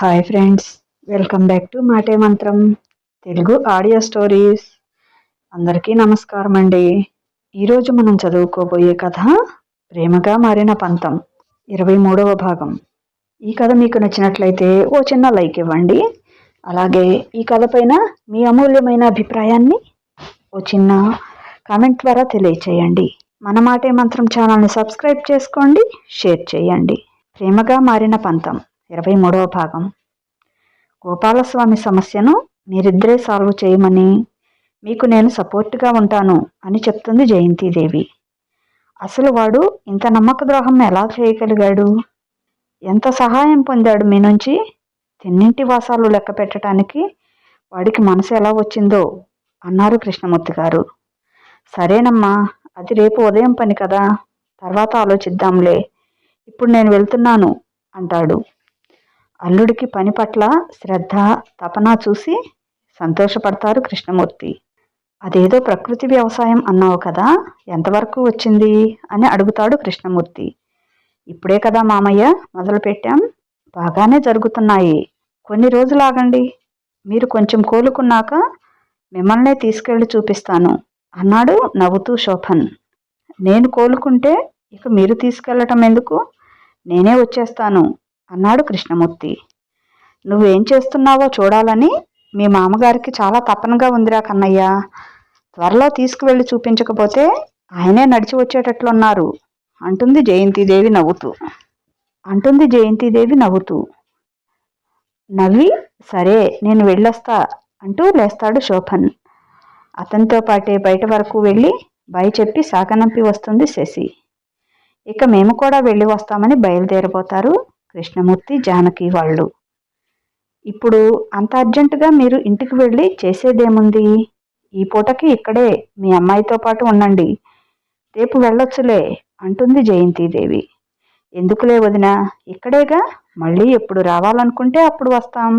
Hi friends welcome back to Maate Mantram Telugu audio stories అందరికీ నమస్కారం అండి ఈరోజు మనం చదువుకోబోయే కథ ప్రేమగా మారిన పంతం ఇరవై మూడవ భాగం. ఈ కథ మీకు నచ్చినట్లయితే ఓ చిన్న లైక్ ఇవ్వండి. అలాగే ఈ కథ పైన మీ అమూల్యమైన అభిప్రాయాన్ని ఓ చిన్న కామెంట్ ద్వారా తెలియచేయండి. మన మాటే మంత్రం ఛానల్ని సబ్స్క్రైబ్ చేసుకోండి షేర్ చేయండి. ప్రేమగా మారిన పంతం. ఇరవై మూడవ భాగం. గోపాలస్వామి సమస్యను మీరిద్దరే సాల్వ్ చేయమని మీకు నేను సపోర్ట్గా ఉంటాను అని చెప్తుంది జయంతిదేవి. అసలు వాడు ఇంత నమ్మక ద్రోహం ఎలా చేయగలిగాడు? ఎంత సహాయం పొందాడు మీ నుంచి? తిన్నింటి వాసాలు లెక్క పెట్టడానికి వాడికి మనసు ఎలా వచ్చిందో అన్నారు కృష్ణమూర్తి గారు. సరేనమ్మా అది రేపు ఉదయం పని కదా తర్వాత ఆలోచిద్దాంలే. ఇప్పుడు నేను వెళ్తున్నాను అంటాడు. అల్లుడికి పని పట్ల శ్రద్ధ తపన చూసి సంతోషపడతారు కృష్ణమూర్తి. అదేదో ప్రకృతి వ్యవసాయం అన్నావు కదా ఎంతవరకు వచ్చింది? అని అడుగుతాడు కృష్ణమూర్తి. ఇప్పుడే కదా మామయ్య మొదలుపెట్టాం. బాగానే జరుగుతున్నాయి. కొన్ని రోజులు ఆగండి మీరు కొంచెం కోలుకున్నాక మిమ్మల్నే తీసుకెళ్ళి చూపిస్తాను అన్నాడు నవ్వుతూ శోభన్. నేను కోలుకుంటే ఇక మీరు తీసుకెళ్ళటం ఎందుకు? నేనే వచ్చేస్తాను. అన్నాడు కృష్ణమూర్తి. నువ్వేం చేస్తున్నావో చూడాలని మీ మామగారికి చాలా తపనగా ఉందిరా కన్నయ్య. త్వరలో తీసుకువెళ్ళి చూపించకపోతే ఆయనే నడిచి వచ్చేటట్లున్నారు అంటుంది జయంతిదేవి నవ్వుతూ. అంటుంది జయంతిదేవి నవ్వుతూ. నవ్వి సరే నేను వెళ్ళొస్తా అంటూ లేస్తాడు శోభన్. అతనితో పాటే బయట వరకు వెళ్ళి బయ చెప్పి సాగనంపి వస్తుంది శశి. ఇక మేము కూడా వెళ్ళి వస్తామని బయలుదేరిపోతారు కృష్ణమూర్తి జానకి వాళ్ళు. ఇప్పుడు అంత అర్జెంటుగా మీరు ఇంటికి వెళ్ళి చేసేదేముంది? ఈ పూటకి ఇక్కడే మీ అమ్మాయితో పాటు ఉండండి. రేపు వెళ్ళొచ్చులే అంటుంది జయంతిదేవి. ఎందుకులే వదిన? ఇక్కడేగా? మళ్ళీ ఎప్పుడు రావాలనుకుంటే అప్పుడు వస్తాం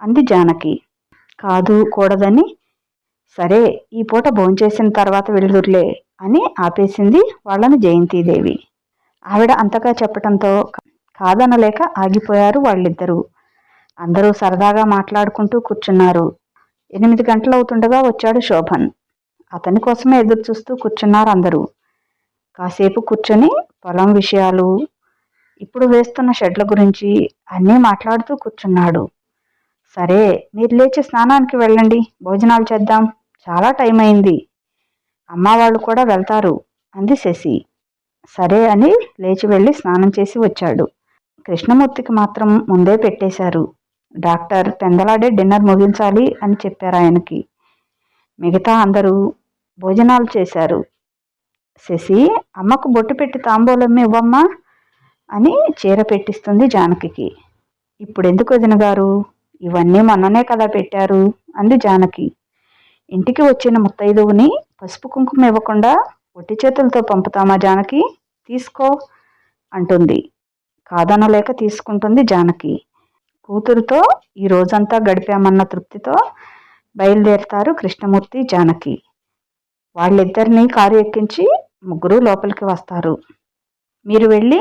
అంది జానకి. కాదు కూడదని. సరే ఈ పూట భోంచేసిన తర్వాత వెళ్దుర్లే అని ఆపేసింది వాళ్ళని జయంతిదేవి. ఆవిడ అంతగా చెప్పటంతో కాదనలేక ఆగిపోయారు వాళ్ళిద్దరూ. అందరూ సరదాగా మాట్లాడుకుంటూ కూర్చున్నారు. ఎనిమిది గంటలు అవుతుండగా వచ్చాడు శోభన్. అతని కోసమే ఎదురు చూస్తూ కూర్చున్నారు అందరూ. కాసేపు కూర్చొని పొలం విషయాలు ఇప్పుడు వేస్తున్న షెడ్ల గురించి అన్నీ మాట్లాడుతూ కూర్చున్నాడు. సరే మీరు లేచి స్నానానికి వెళ్ళండి. భోజనాలు చేద్దాం. చాలా టైం అయింది అమ్మ వాళ్ళు కూడా వెళ్తారు అంది శశి. సరే అని లేచి వెళ్ళి స్నానం చేసి వచ్చాడు. కృష్ణమూర్తికి మాత్రం ముందే పెట్టేశారు. డాక్టర్ పెందలాడే డిన్నర్ ముగించాలి అని చెప్పారు ఆయనకి. మిగతా అందరూ భోజనాలు చేశారు. శశి అమ్మకు బొట్టు పెట్టి తాంబూలమ్మ ఇవ్వమ్మా అని చీర పెట్టిస్తుంది జానకి ఇప్పుడెందుకు వదిన గారు? ఇవన్నీ మొన్ననే కదా పెట్టారు అంది జానకి. ఇంటికి వచ్చిన ముత్తైదువుని పసుపు కుంకుమ ఇవ్వకుండా ఒట్టి చేతులతో పంపుతామా జానకి? తీసుకో అంటుంది. కాదనలేక తీసుకుంటుంది జానకి. కూతురుతో ఈ రోజంతా గడిపామన్న తృప్తితో బయలుదేరుతారు కృష్ణమూర్తి జానకి. వాళ్ళిద్దరినీ కారు ఎక్కించి ముగ్గురు లోపలికి వస్తారు. మీరు వెళ్ళి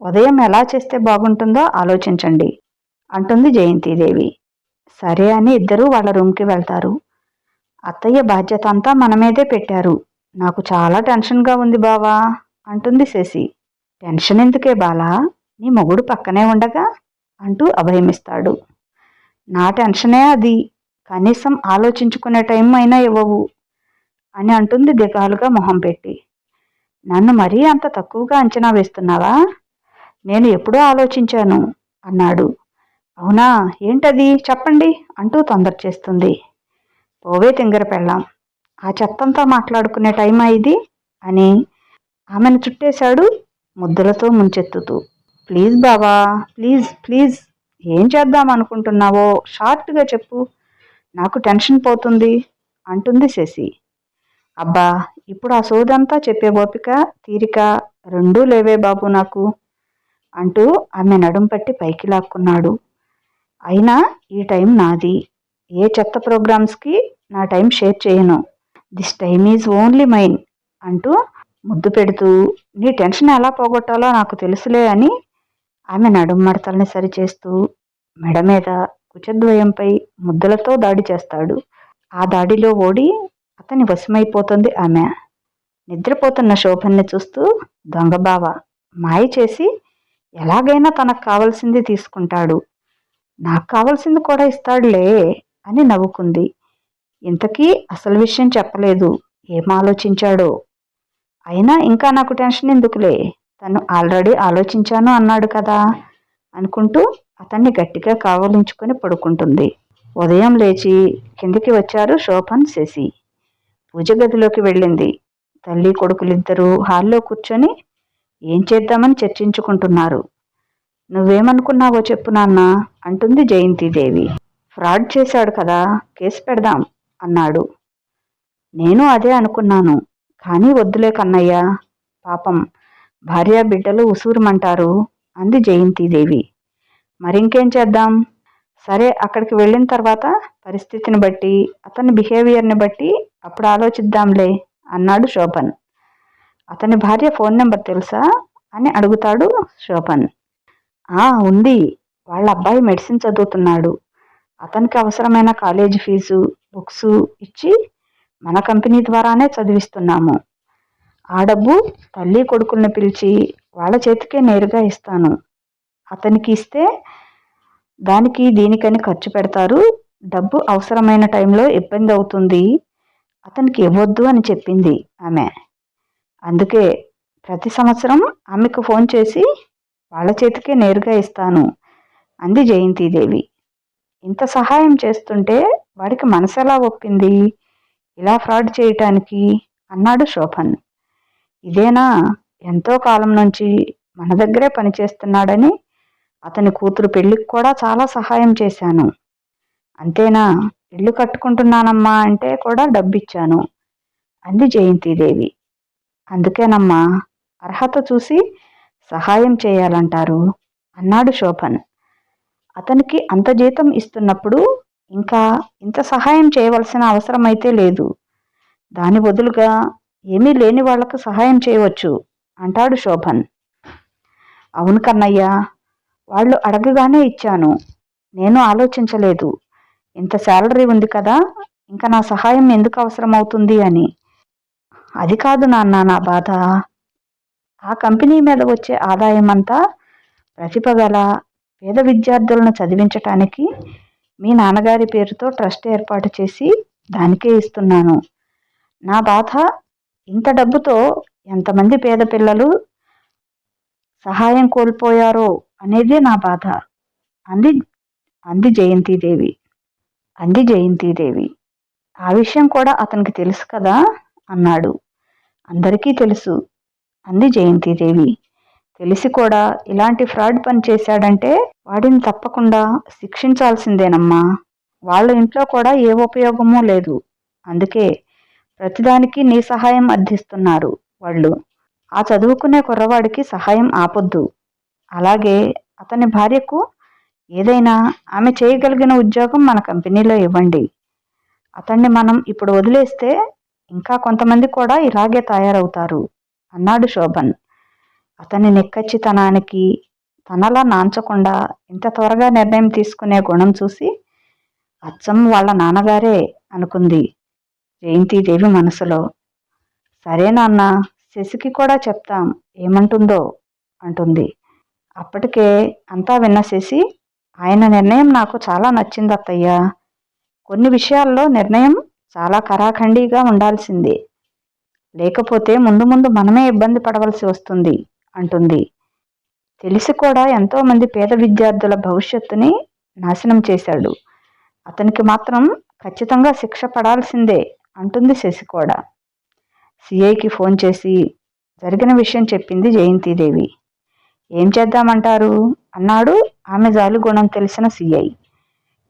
ఉదయం ఎలా చేస్తే బాగుంటుందో ఆలోచించండి అంటుంది జయంతిదేవి. సరే అని ఇద్దరూ వాళ్ళ రూమ్కి వెళ్తారు. అత్తయ్య బాధ్యత అంతా మన మీదే పెట్టారు. నాకు చాలా టెన్షన్గా ఉంది బావా అంటుంది శశి. టెన్షన్ ఎందుకే బాలా? నీ మొగుడు పక్కనే ఉండగా అంటూ అభయమిస్తాడు. నా టెన్షనే అది. కనీసం ఆలోచించుకునే టైం అయినా ఇవ్వవు అని అంటుంది దిగాలుగా మొహం పెట్టి. నన్ను మరీ అంత తక్కువగా అంచనా వేస్తున్నావా? నేను ఎప్పుడూ ఆలోచించాను అన్నాడు. అవునా? ఏంటది? చెప్పండి అంటూ తొందర చేస్తుంది. పోవే తింగర పెళ్ళాం. ఆ చెత్తంతా మాట్లాడుకునే టైం ఇది అని ఆమెను చుట్టేశాడు ముద్దులతో ముంచెత్తుతూ. ప్లీజ్ బాబా ప్లీజ్ ప్లీజ్. ఏం చేద్దాం అనుకుంటున్నావో? షార్ట్గా చెప్పు. నాకు టెన్షన్ పోతుంది అంటుంది శశి. అబ్బా ఇప్పుడు ఆ సోదంతా చెప్పే ఓపిక తీరిక రెండూ లేవే బాబు నాకు అంటూ ఆమె నడుం పట్టి పైకి లాక్కున్నాడు. అయినా ఈ టైం నాది. ఏ చెత్త ప్రోగ్రామ్స్కి నా టైం షేర్ చేయను. This time is only mine అంటూ ముద్దు పెడుతూ నీ టెన్షన్ ఎలా పోగొట్టాలో నాకు తెలుసులే అని ఆమె నడుం మడతల్ని సరిచేస్తూ మెడ మీద కుచద్వయంపై ముద్దులతో దాడి చేస్తాడు. ఆ దాడిలో ఓడి అతని వశమైపోతుంది ఆమె. నిద్రపోతున్న శోభన్ని చూస్తూ దొంగబావ మాయ చేసి ఎలాగైనా తనకు కావలసింది తీసుకుంటాడు. నాకు కావలసింది కూడా ఇస్తాడులే అని నవ్వుకుంది. ఇంతకీ అసలు విషయం చెప్పలేదు. ఏం ఆలోచించాడో? అయినా ఇంకా నాకు టెన్షన్ ఎందుకులే? తను ఆల్రెడీ ఆలోచించాను అన్నాడు కదా అనుకుంటూ అతన్ని గట్టిగా కావలించుకొని పడుకుంటుంది. ఉదయం లేచి కిందికి వచ్చారు శోభన్ శశి. పూజ గదిలోకి వెళ్ళింది. తల్లి కొడుకులిద్దరూ హాల్లో కూర్చొని ఏం చేద్దామని చర్చించుకుంటున్నారు. నువ్వేమనుకున్నావో చెప్పు నాన్న అంటుంది జయంతిదేవి. ఫ్రాడ్ చేశాడు కదా కేసు పెడదాం అన్నాడు. నేను అదే అనుకున్నాను కానీ వద్దులే కన్నయ్య పాపం. భార్యా బిడ్డలు ఉసూరుమంటారు అంది జయంతిదేవి. మరింకేం చేద్దాం? సరే అక్కడికి వెళ్ళిన తర్వాత పరిస్థితిని బట్టి అతని బిహేవియర్ని బట్టి అప్పుడు ఆలోచిద్దాంలే అన్నాడు శోభన్. అతని భార్య ఫోన్ నెంబర్ తెలుసా అని అడుగుతాడు శోభన్. ఆ ఉంది. వాళ్ళ అబ్బాయి మెడిసిన్ చదువుతున్నాడు. అతనికి అవసరమైన కాలేజీ ఫీజు బుక్స్ ఇచ్చి మన కంపెనీ ద్వారానే చదివిస్తున్నాము. ఆ డబ్బు తల్లి కొడుకుల్ని పిలిచి వాళ్ళ చేతికే నేరుగా ఇస్తాను. అతనికి ఇస్తే దానికి దీనికని ఖర్చు పెడతారు. డబ్బు అవసరమైన టైంలో ఇబ్బంది అవుతుంది. అతనికి ఇవ్వద్దు అని చెప్పింది ఆమె. అందుకే ప్రతి సంవత్సరం ఆమెకు ఫోన్ చేసి వాళ్ళ చేతికే నేరుగా ఇస్తాను అంది జయంతిదేవి. ఇంత సహాయం చేస్తుంటే వాడికి మనసు ఎలా ఒప్పింది? ఇలా ఫ్రాడ్ చేయటానికి? అన్నాడు శోభన్. ఇదేనా? ఎంతో కాలం నుంచి మన దగ్గరే పనిచేస్తున్నాడని అతని కూతురు పెళ్ళికి కూడా చాలా సహాయం చేశాను. అంతేనా? ఇల్లు కట్టుకుంటున్నానమ్మా అంటే కూడా డబ్బిచ్చాను. అంది జయంతిదేవి. అందుకేనమ్మా అర్హత చూసి సహాయం చేయాలంటారు అన్నాడు శోభన్. అతనికి అంత జీతం ఇస్తున్నప్పుడు ఇంకా ఇంత సహాయం చేయవలసిన అవసరమైతే లేదు. దాని బదులుగా ఏమీ లేని వాళ్ళకు సహాయం చేయవచ్చు అంటాడు శోభన్. అవును కన్నయ్య వాళ్ళు అడగగానే ఇచ్చాను. నేను ఆలోచించలేదు. ఇంత శాలరీ ఉంది కదా ఇంకా నా సహాయం ఎందుకు అవసరం అవుతుంది అని. అది కాదు నాన్న నా బాధ. ఆ కంపెనీ మీద వచ్చే ఆదాయం అంతా ప్రతిభ గల పేద విద్యార్థులను చదివించటానికి మీ నాన్నగారి పేరుతో ట్రస్ట్ ఏర్పాటు చేసి దానికే ఇస్తున్నాను. నా బాధ ఇంత డబ్బుతో ఎంతమంది పేద పిల్లలు సహాయం కోల్పోయారో అనేది నా బాధ. అంది అంది జయంతిదేవి. అంది జయంతిదేవి. ఆ విషయం కూడా అతనికి తెలుసు కదా? అన్నాడు. అందరికీ తెలుసు అంది జయంతిదేవి. తెలిసి కూడా ఇలాంటి ఫ్రాడ్ పని చేశాడంటే వాడిని తప్పకుండా శిక్షించాల్సిందేనమ్మా. వాళ్ళ ఇంట్లో కూడా ఏ ఉపయోగమూ లేదు. అందుకే ప్రతిదానికి నీ సహాయం అర్థిస్తున్నారు వాళ్ళు. ఆ చదువుకునే కుర్రవాడికి సహాయం ఆపొద్దు. అలాగే అతని భార్యకు ఏదైనా ఆమె చేయగలిగిన ఉద్యోగం మన కంపెనీలో ఇవ్వండి. అతన్ని మనం ఇప్పుడు వదిలేస్తే ఇంకా కొంతమంది కూడా ఇలాగే తయారవుతారు అన్నాడు శోభన్. అతని నిక్కచ్చితనానికి తనలా నాంచకుండా ఇంత త్వరగా నిర్ణయం తీసుకునే గుణం చూసి అచ్చం వాళ్ళ నాన్నగారే అనుకుంది. జయంతిదేవి మనసులో సరే నాన్న శశికి కూడా చెప్తాం ఏమంటుందో అంటుంది. అప్పటికే అంతా విన్న శశి ఆయన నిర్ణయం నాకు చాలా నచ్చింది అత్తయ్య. కొన్ని విషయాల్లో నిర్ణయం చాలా కరాఖండీగా ఉండాల్సిందే. లేకపోతే ముందు ముందు మనమే ఇబ్బంది పడవలసి వస్తుంది అంటుంది. తెలిసి కూడా ఎంతోమంది పేద విద్యార్థుల భవిష్యత్తుని నాశనం చేశాడు. అతనికి మాత్రం ఖచ్చితంగా శిక్ష పడాల్సిందే అంటుంది శశి కూడా. సిఐకి ఫోన్ చేసి జరిగిన విషయం చెప్పింది జయంతిదేవి. ఏం చేద్దామంటారు? అన్నాడు ఆమె జాలి గుణం తెలిసిన సిఐ.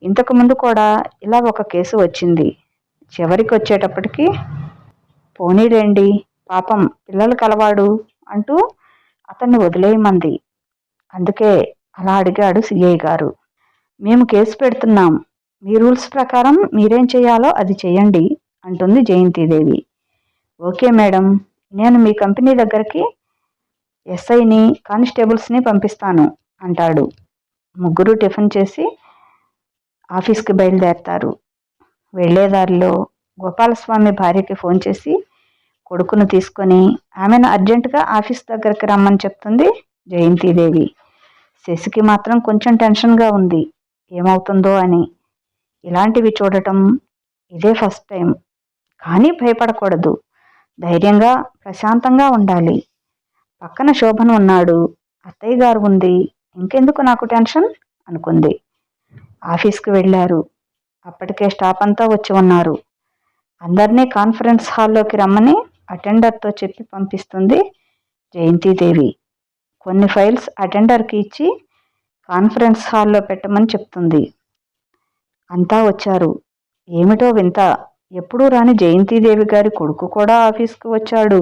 ఇంతకుముందు కూడా ఇలా ఒక కేసు వచ్చింది. చివరికి వచ్చేటప్పటికి పోనీలేండి పాపం పిల్లలు కలవాడు అంటూ అతన్ని వదిలేయమంది. అందుకే అలా అడిగాడు సిఐ గారు. మేము కేసు పెడుతున్నాం. మీ రూల్స్ ప్రకారం మీరేం చేయాలో అది చేయండి. అంటుంది జయంతిదేవి. ఓకే మేడం నేను మీ కంపెనీ దగ్గరికి ఎస్ఐని కానిస్టేబుల్స్ని పంపిస్తాను అంటాడు. ముగ్గురు టిఫిన్ చేసి ఆఫీస్కి బయలుదేరతారు. వెళ్ళేదారిలో గోపాలస్వామి భార్యకి ఫోన్ చేసి కొడుకును తీసుకొని ఆమెను అర్జెంటుగా ఆఫీస్ దగ్గరికి రమ్మని చెప్తుంది జయంతిదేవి. శశికి మాత్రం కొంచెం టెన్షన్గా ఉంది. ఏమవుతుందో అని. ఇలాంటివి చూడటం ఇదే ఫస్ట్ టైం. కానీ భయపడకూడదు. ధైర్యంగా ప్రశాంతంగా ఉండాలి. పక్కన శోభన్ ఉన్నాడు. అత్తయ్య గారు ఉంది. ఇంకెందుకు నాకు టెన్షన్? అనుకుంది. ఆఫీస్కి వెళ్ళారు. అప్పటికే స్టాఫ్ అంతా వచ్చి ఉన్నారు. అందరినీ కాన్ఫరెన్స్ హాల్లోకి రమ్మని అటెండర్తో చెప్పి పంపిస్తుంది జయంతిదేవి. కొన్ని ఫైల్స్ అటెండర్కి ఇచ్చి కాన్ఫరెన్స్ హాల్లో పెట్టమని చెప్తుంది. అంతా వచ్చారు. ఏమిటో వింత. ఎప్పుడూ రాని జయంతిదేవి గారి కొడుకు కూడా ఆఫీస్కి వచ్చాడు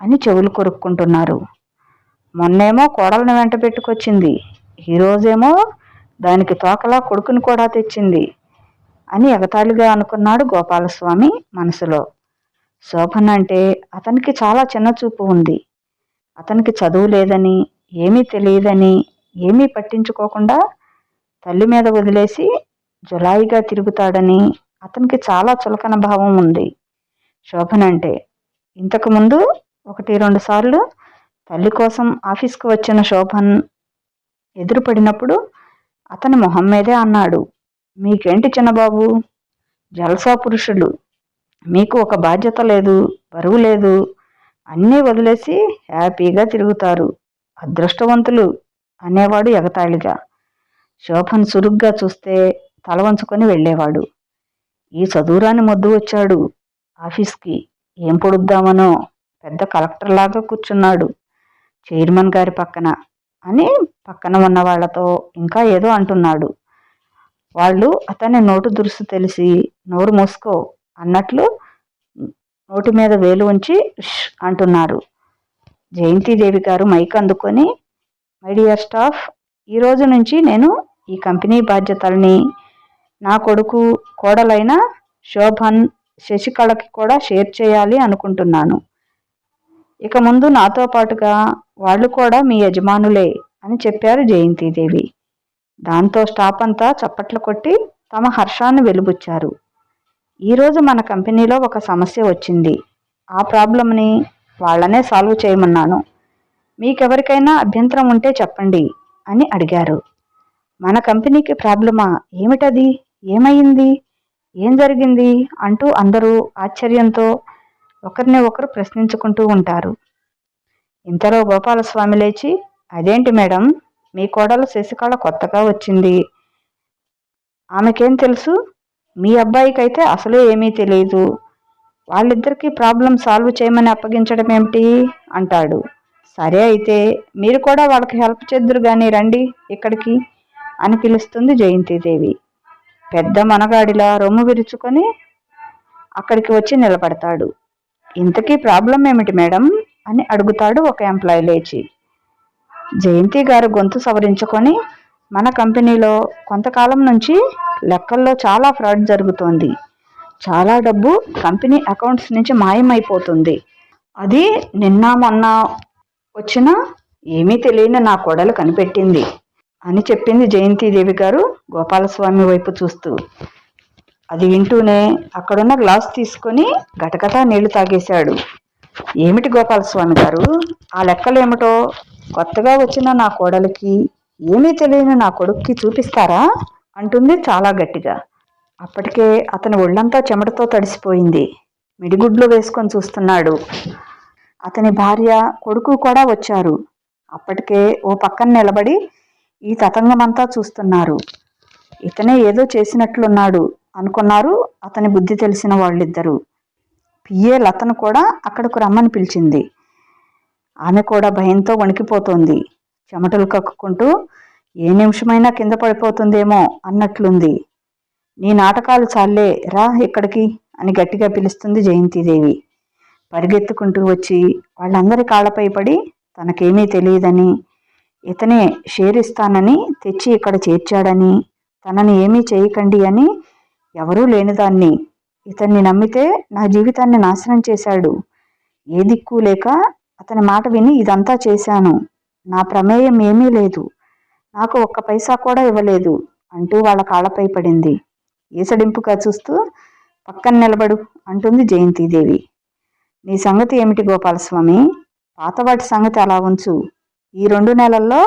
అని చెవులు కొరుక్కుంటున్నారు. మొన్నేమో కోడలను వెంట పెట్టుకొచ్చింది. ఈరోజేమో దానికి తోకలా కొడుకుని కూడా తెచ్చింది అని ఎగతాళిగా అనుకున్నాడు గోపాలస్వామి మనసులో. శోభన్ అంటే అతనికి చాలా చిన్న చూపు ఉంది. అతనికి చదువు లేదని ఏమీ తెలియదని ఏమీ పట్టించుకోకుండా తల్లి మీద వదిలేసి జులాయిగా తిరుగుతాడని అతనికి చాలా చులకన భావం ఉంది. శోభన్ అంటే ఇంతకుముందు ఒకటి రెండు సార్లు తల్లి కోసం ఆఫీస్కి వచ్చిన శోభన్ ఎదురుపడినప్పుడు అతని మొహం మీదే అన్నాడు మీకేంటి చిన్నబాబు? జలసా పురుషులు. మీకు ఒక బాధ్యత లేదు బరువు లేదు. అన్నీ వదిలేసి హ్యాపీగా తిరుగుతారు. అదృష్టవంతులు అనేవాడు ఎగతాళిగా. శోభన్ సురుగ్గా చూస్తే తల వంచుకొని వెళ్ళేవాడు. ఈ చదువురాని మొద్దు వచ్చాడు. ఆఫీస్కి ఏం పొడుద్దామనో పెద్ద కలెక్టర్ లాగా కూర్చున్నాడు. చైర్మన్ గారి పక్కన అని పక్కన ఉన్న వాళ్ళతో ఇంకా ఏదో అంటున్నాడు. వాళ్ళు అతని నోటు దురుసు తెలిసి నోరు మూసుకో అన్నట్లు నోటి మీద వేలు ఉంచి అంటున్నారు. జయంతిదేవి గారు మైక్ అందుకొని మై డియర్ స్టాఫ్ ఈ రోజు నుంచి నేను ఈ కంపెనీ బాధ్యతల్ని నా కొడుకు కోడలైన శోభన్ శశికళకి కూడా షేర్ చేయాలి అనుకుంటున్నాను. ఇక ముందు నాతో పాటుగా వాళ్ళు కూడా మీ యజమానులే అని చెప్పారు జయంతిదేవి. దాంతో స్టాఫ్ అంతా చప్పట్లు కొట్టి తమ హర్షాన్ని వెలుబుచ్చారు. ఈరోజు మన కంపెనీలో ఒక సమస్య వచ్చింది. ఆ ప్రాబ్లంని వాళ్ళనే సాల్వ్ చేయమన్నాను. మీకెవరికైనా అభ్యంతరం ఉంటే చెప్పండి అని అడిగారు. మన కంపెనీకి ప్రాబ్లమా? ఏమిటది? ఏమైంది ఏం జరిగింది? అంటూ అందరూ ఆశ్చర్యంతో ఒకరిని ఒకరు ప్రశ్నించుకుంటూ ఉంటారు. ఇంతలో గోపాలస్వామి లేచి అదేంటి మేడం? మీ కోడలు శశికళ కొత్తగా వచ్చింది. ఆమెకేం తెలుసు? మీ అబ్బాయికైతే అసలు అసలే ఏమీ తెలియదు వాళ్ళిద్దరికీ ప్రాబ్లం సాల్వ్ చేయమని అప్పగించడం ఏమిటి అంటాడు. సరే అయితే మీరు కూడా వాళ్ళకి హెల్ప్ చేద్దరు కానీ రండి ఇక్కడికి అని పిలుస్తుంది జయంతిదేవి. పెద్ద మనగాడిలా రొమ్ము విరుచుకొని అక్కడికి వచ్చి నిలబడతాడు. ఇంతకీ ప్రాబ్లం ఏమిటి మేడం? అని అడుగుతాడు ఒక ఎంప్లాయీ లేచి. జయంతి గారు గొంతు సవరించుకొని మన కంపెనీలో కొంతకాలం నుంచి లెక్కల్లో చాలా ఫ్రాడ్ జరుగుతోంది. చాలా డబ్బు కంపెనీ అకౌంట్స్ నుంచి మాయమైపోతుంది. అది నిన్న మొన్న వచ్చిన ఏమీ తెలియని నా కొడలు కనిపెట్టింది. అని చెప్పింది జయంతిదేవి గారు గోపాలస్వామి వైపు చూస్తూ. అది వింటూనే అక్కడున్న గ్లాస్ తీసుకొని గటగటా నీళ్ళు తాగేశాడు. ఏమిటి గోపాలస్వామి గారు? ఆ లెక్కలేమిటో? కొత్తగా వచ్చిన నా కోడలికి ఏమీ తెలియని నా కొడుక్కి చూపిస్తారా? అంటుంది చాలా గట్టిగా. అప్పటికే అతని ఒళ్ళంతా చెమటతో తడిసిపోయింది. మిడిగుడ్లు వేసుకొని చూస్తున్నాడు. అతని భార్య కొడుకు కూడా వచ్చారు. అప్పటికే ఓ పక్కన నిలబడి ఈ తతంగమంతా చూస్తున్నారు. ఇతనే ఏదో చేసినట్లున్నాడు అనుకున్నారు అతని బుద్ధి తెలిసిన వాళ్ళిద్దరూ. పిఏ లతను కూడా అక్కడకు రమ్మని పిలిచింది. ఆమె కూడా భయంతో వణికిపోతోంది. చెమటలు కక్కుకుంటూ ఏ నిమిషమైనా కింద పడిపోతుందేమో అన్నట్లుంది. నీ నాటకాలు చాలే రా ఇక్కడికి అని గట్టిగా పిలుస్తుంది జయంతిదేవి. పరిగెత్తుకుంటూ వచ్చి వాళ్ళందరి కాళ్ళపై పడి తనకేమీ తెలియదని ఇతనే షేర్ ఇస్తానని తెచ్చి ఇక్కడ చేర్చాడని తనని ఏమీ చేయకండి అని ఎవరూ లేనిదాన్ని ఇతన్ని నమ్మితే నా జీవితాన్ని నాశనం చేశాడు. ఏ దిక్కు లేక అతని మాట విని ఇదంతా చేశాను. నా ప్రమేయం ఏమీ లేదు. నాకు ఒక్క పైసా కూడా ఇవ్వలేదు అంటూ వాళ్ళ కాళ్ళపై పడింది. ఈసడింపుగా చూస్తూ పక్కన నిలబడు అంటుంది జయంతిదేవి. నీ సంగతి ఏమిటి గోపాలస్వామి? పాతవాటి సంగతి అలా ఉంచు. ఈ రెండు నెలల్లో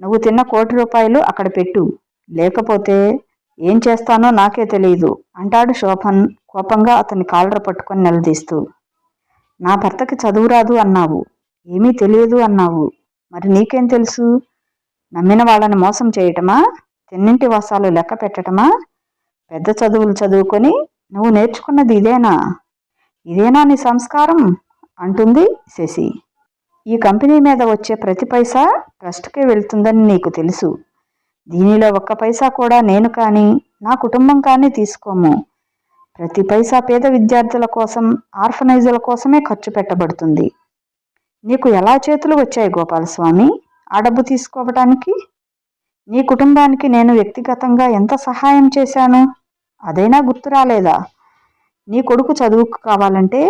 నువ్వు తిన్న కోటి రూపాయలు అక్కడ పెట్టు. లేకపోతే ఏం చేస్తానో నాకే తెలియదు అంటాడు శోభన్ కోపంగా అతని కాలర పట్టుకొని నిలదీస్తూ. నా భర్తకి చదువు రాదు అన్నావు. ఏమీ తెలియదు అన్నావు. మరి నీకేం తెలుసు? నమ్మిన వాళ్ళని మోసం చేయటమా? తిన్నింటి వాసాలు లెక్క పెట్టటమా? పెద్ద చదువులు చదువుకొని నువ్వు నేర్చుకున్నది ఇదేనా? ఇదేనా నీ సంస్కారం? అంటుంది శశి. ఈ కంపెనీ మీద వచ్చే ప్రతి పైసా ట్రస్ట్కే వెళ్తుందని నీకు తెలుసు. దీనిలో ఒక్క పైసా కూడా నేను కానీ నా కుటుంబం కానీ తీసుకోము. ప్రతి పైసా పేద విద్యార్థుల కోసం ఆర్ఫనైజుల కోసమే ఖర్చు పెట్టబడుతుంది. నీకు ఎలా చేతులు వచ్చాయి గోపాలస్వామి? ఆ డబ్బు తీసుకోవటానికి? నీ కుటుంబానికి నేను వ్యక్తిగతంగా ఎంత సహాయం చేశాను? అదైనా గుర్తు రాలేదా? నీ కొడుకు చదువుకు కావాలంటే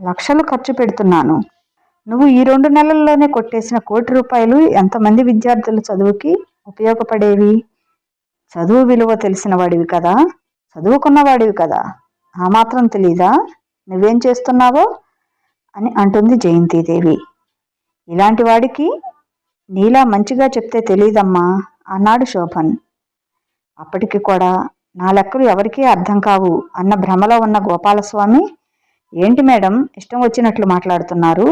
లక్షలు ఖర్చు పెడుతున్నాను. నువ్వు ఈ రెండు నెలల్లోనే కొట్టేసిన కోటి రూపాయలు ఎంతమంది విద్యార్థుల చదువుకి ఉపయోగపడేవి? చదువు విలువ తెలిసిన వాడివి కదా? చదువుకున్నవాడివి కదా? ఆ మాత్రం తెలీదా? నువ్వేం చేస్తున్నావో? అని అంటుంది జయంతిదేవి. ఇలాంటి వాడికి నీలా మంచిగా చెప్తే తెలీదమ్మా అన్నాడు శోభన్. అప్పటికి కూడా నా లెక్కలు ఎవరికీ అర్థం కావు అన్న భ్రమలో ఉన్న గోపాలస్వామి ఏంటి మేడం ఇష్టం వచ్చినట్లు మాట్లాడుతున్నారు?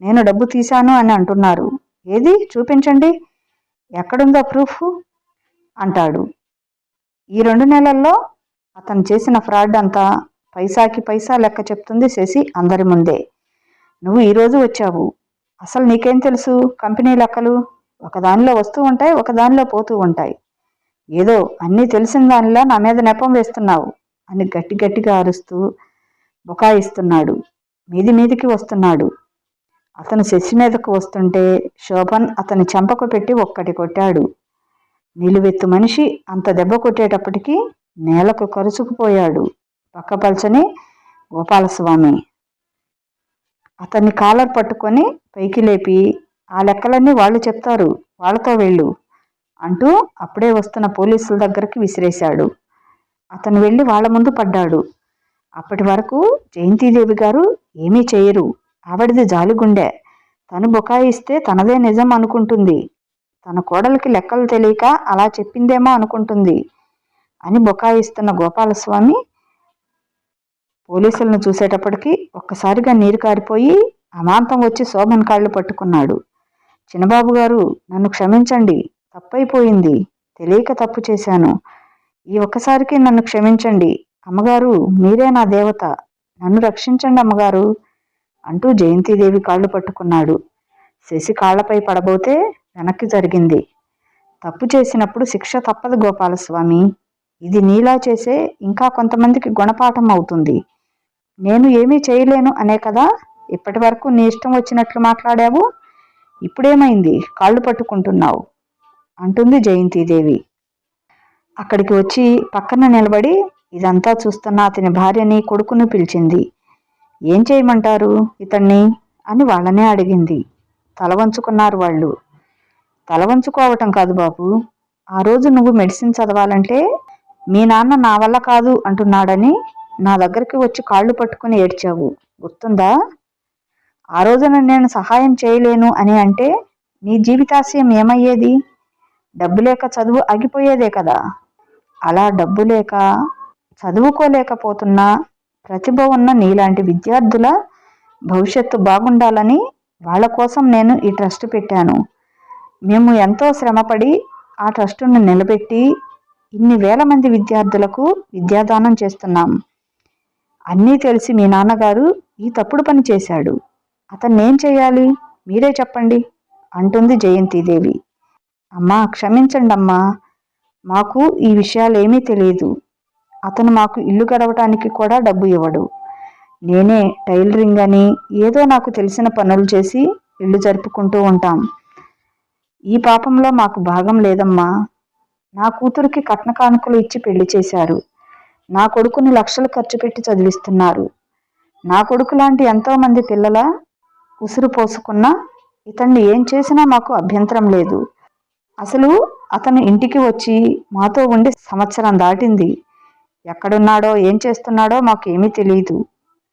నేను డబ్బు తీశాను అని అంటున్నారు. ఏది? చూపించండి. ఎక్కడుందో ప్రూఫ్ అంటాడు. ఈ రెండు నెలల్లో అతను చేసిన ఫ్రాడ్ అంతా పైసాకి పైసా లెక్క చెప్తుంది శశి అందరి ముందే. నువ్వు ఈరోజు వచ్చావు. అసలు నీకేం తెలుసు? కంపెనీ లెక్కలు ఒకదానిలో వస్తూ ఉంటాయి ఒకదానిలో పోతూ ఉంటాయి. ఏదో అన్నీ తెలిసిన దానిలా నా మీద నెపం వేస్తున్నావు అని గట్టి గట్టిగా అరుస్తూ బుకాయిస్తున్నాడు. మీది మీదికి వస్తున్నాడు. అతను శశి మీదకు వస్తుంటే శోభన్ అతని చెంపకు పెట్టి ఒక్కటి కొట్టాడు. నిలువెత్తు మనిషి అంత దెబ్బ కొట్టేటప్పటికీ నేలకు కరుచుకుపోయాడు పక్కపల్చని గోపాలస్వామి. అతన్ని కాలర్ పట్టుకొని పైకి లేపి ఆ లెక్కలన్నీ వాళ్ళు చెప్తారు. వాళ్ళతో వెళ్ళు అంటూ అప్పుడే వస్తున్న పోలీసుల దగ్గరికి విసిరేశాడు. అతను వెళ్ళి వాళ్ళ ముందు పడ్డాడు. అప్పటి వరకు జయంతిదేవి గారు ఏమీ చేయరు. ఆవిడది జాలిగుండె. తను బుకాయిస్తే తనదే నిజం అనుకుంటుంది. తన కోడలికి లెక్కలు తెలియక అలా చెప్పిందేమో అనుకుంటుంది. అని బుకాయిస్తున్న గోపాలస్వామి పోలీసులను చూసేటప్పటికి ఒక్కసారిగా నీరు కారిపోయి అమాంతం వచ్చి శోభన్ కాళ్ళు పట్టుకున్నాడు. చిన్నబాబు గారు నన్ను క్షమించండి తప్పైపోయింది. తెలియక తప్పు చేశాను. ఈ ఒక్కసారికి నన్ను క్షమించండి. అమ్మగారు మీరే నా దేవత. నన్ను రక్షించండి అమ్మగారు. అంటూ జయంతిదేవి కాళ్ళు పట్టుకున్నాడు. శశి కాళ్ళపై పడబోతే వెనక్కి జరిగింది. తప్పు చేసినప్పుడు శిక్ష తప్పదు గోపాలస్వామి. ఇది నీలా చేసే ఇంకా కొంతమందికి గుణపాఠం అవుతుంది. నేను ఏమీ చేయలేను అనే కదా? ఇప్పటి వరకు నీ ఇష్టం వచ్చినట్లు మాట్లాడావు? ఇప్పుడేమైంది? కాళ్ళు పట్టుకుంటున్నావు? అంటుంది జయంతిదేవి. అక్కడికి వచ్చి పక్కన నిలబడి ఇదంతా చూస్తున్న అతని భార్యని కొడుకును పిలిచింది. ఏం చేయమంటారు ఇతన్ని? అని వాళ్ళనే అడిగింది. తల వంచుకున్నారు వాళ్ళు. తల వంచుకోవటం కాదు బాబు. ఆ రోజు నువ్వు మెడిసిన్ చదవాలంటే మీ నాన్న నా వల్ల కాదు అంటున్నాడని నా దగ్గరికి వచ్చి కాళ్ళు పట్టుకుని ఏడ్చావు. గుర్తుందా? ఆ రోజున నేను సహాయం చేయలేను అని అంటే నీ జీవితాశయం ఏమయ్యేది? డబ్బు లేక చదువు ఆగిపోయేదే కదా. అలా డబ్బు లేక చదువుకోలేకపోతున్నా ప్రతిభ ఉన్న నీలాంటి విద్యార్థుల భవిష్యత్తు బాగుండాలని వాళ్ళ కోసం నేను ఈ ట్రస్ట్ పెట్టాను. మేము ఎంతో శ్రమపడి ఆ ట్రస్టును నిలబెట్టి ఇన్ని వేల మంది విద్యార్థులకు విద్యాదానం చేస్తున్నాం. అన్నీ తెలిసి మీ నాన్నగారు ఈ తప్పుడు పని చేశాడు. అతన్ని ఏం చేయాలి? మీరే చెప్పండి అంటుంది జయంతిదేవి. అమ్మా క్షమించండి అమ్మా మాకు ఈ విషయాలు ఏమీ తెలియదు. అతను మాకు ఇల్లు గడవటానికి కూడా డబ్బు ఇవ్వడు. నేనే టైలరింగ్ అని ఏదో నాకు తెలిసిన పనులు చేసి ఇల్లు జరుపుకుంటూ ఉంటాం. ఈ పాపంలో మాకు భాగం లేదమ్మా. నా కూతురికి కట్న కానుకలు ఇచ్చి పెళ్ళి చేశారు. నా కొడుకుని లక్షలు ఖర్చు పెట్టి చదివిస్తున్నారు. నా కొడుకు లాంటి ఎంతోమంది పిల్లల ఉసురు పోసుకున్నా ఇతన్ని ఏం చేసినా మాకు అభ్యంతరం లేదు. అసలు అతను ఇంటికి వచ్చి మాతో ఉండి సంవత్సరం దాటింది. ఎక్కడున్నాడో ఏం చేస్తున్నాడో మాకేమీ తెలియదు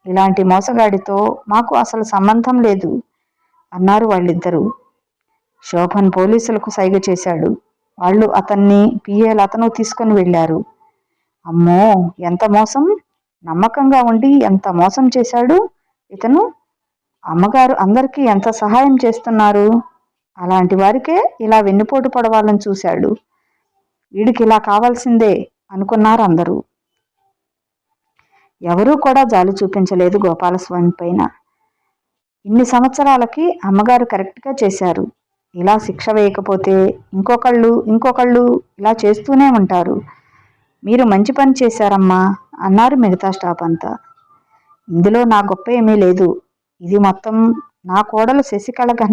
ఇలాంటి మోసగాడితో మాకు అసలు సంబంధం లేదు అన్నారు వాళ్ళిద్దరూ. శోభన్ పోలీసులకు సైగ చేశాడు. వాళ్ళు అతన్ని పిఏలు అతను తీసుకొని వెళ్ళారు. అమ్మో ఎంత మోసం? నమ్మకంగా ఉండి ఎంత మోసం చేశాడు ఇతను? అమ్మగారు అందరికీ ఎంత సహాయం చేస్తున్నారు? అలాంటి వారికే ఇలా వెన్నుపోటు పడవాలని చూశాడు. వీడికి ఇలా కావాల్సిందే అనుకున్నారు అందరూ. ఎవరూ కూడా జాలి చూపించలేదు గోపాలస్వామి పైన. ఇన్ని సంవత్సరాలకి అమ్మగారు కరెక్ట్గా చేశారు. ఇలా శిక్ష వేయకపోతే ఇంకొకళ్ళు ఇంకొకళ్ళు ఇలా చేస్తూనే ఉంటారు. మీరు మంచి పని చేశారమ్మా అన్నారు మిగతా స్టాఫ్ అంతా. ఇందులో నా గొప్ప ఏమీ లేదు. ఇది మొత్తం నా కోడలు శశికళ